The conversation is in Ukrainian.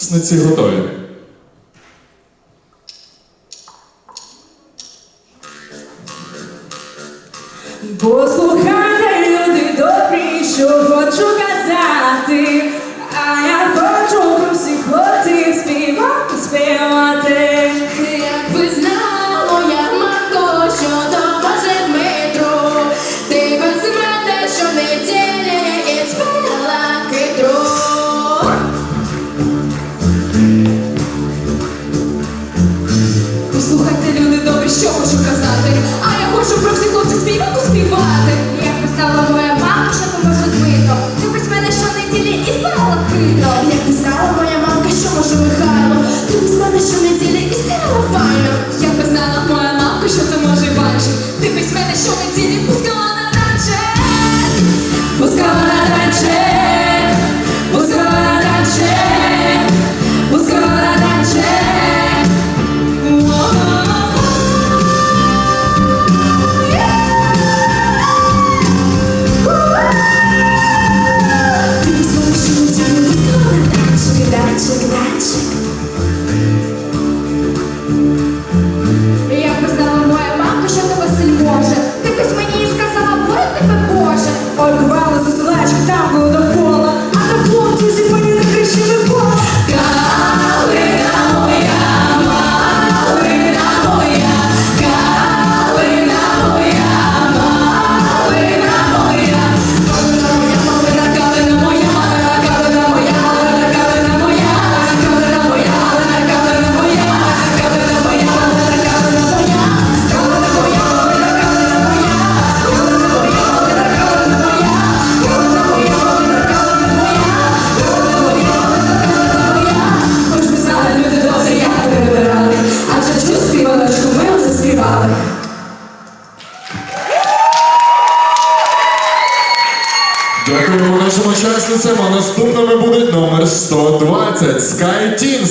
Сниці готові. Послухайте, люди добрі, що хочу казати. можу про всі хлопці співаку співати. Як писала моя мамка, що то може бито. Ти без мене що неділі і співала хитро. Як писала моя мамка, що може Михайло. Ти без мене що неділі і співала файно. Як знала моя мамка, що то може бачить. Ти без мене щонеділі пускала. Дякуємо нашим учасницям, а наступними будуть номер 120 Sky Teens.